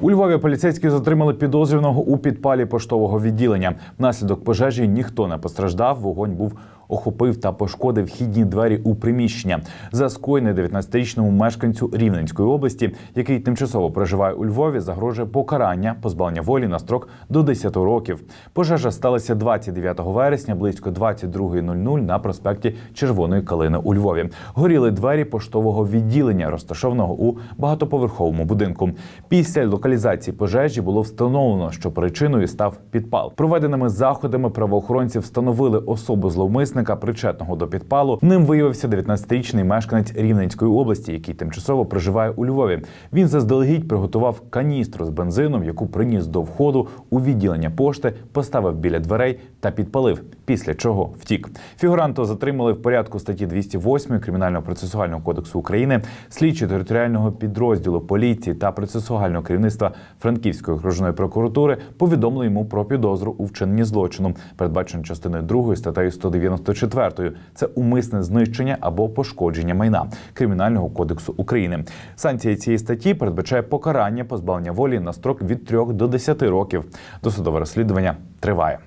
У Львові поліцейські затримали підозрюваного у підпалі поштового відділення. Внаслідок пожежі ніхто не постраждав. Вогонь був охопив та пошкодив вхідні двері у приміщення. За скоєне 19-річному мешканцю Рівненської області, який тимчасово проживає у Львові, загрожує покарання позбавлення волі на строк до 10 років. Пожежа сталася 29 вересня близько 22.00 на проспекті Червоної Калини у Львові. Горіли двері поштового відділення, розташованого у багатоповерховому будинку. Після локалізації пожежі було встановлено, що причиною став підпал. Проведеними заходами правоохоронці встановили особу зловмисника, причетного до підпалу. Ним виявився 19-річний мешканець Рівненської області, який тимчасово проживає у Львові. Він заздалегідь приготував каністру з бензином, яку приніс до входу у відділення пошти, поставив біля дверей та підпалив. Після чого втік. Фігуранта затримали в порядку статті 208 Кримінального процесуального кодексу України. Слідчі територіального підрозділу поліції та процесуального керівництва Франківської окружної прокуратури повідомили йому про підозру у вчиненні злочину, передбачено частиною 2 статтею 194. Це умисне знищення або пошкодження майна Кримінального кодексу України. Санкція цієї статті передбачає покарання позбавлення волі на строк від 3 до 10 років. Досудове розслідування триває.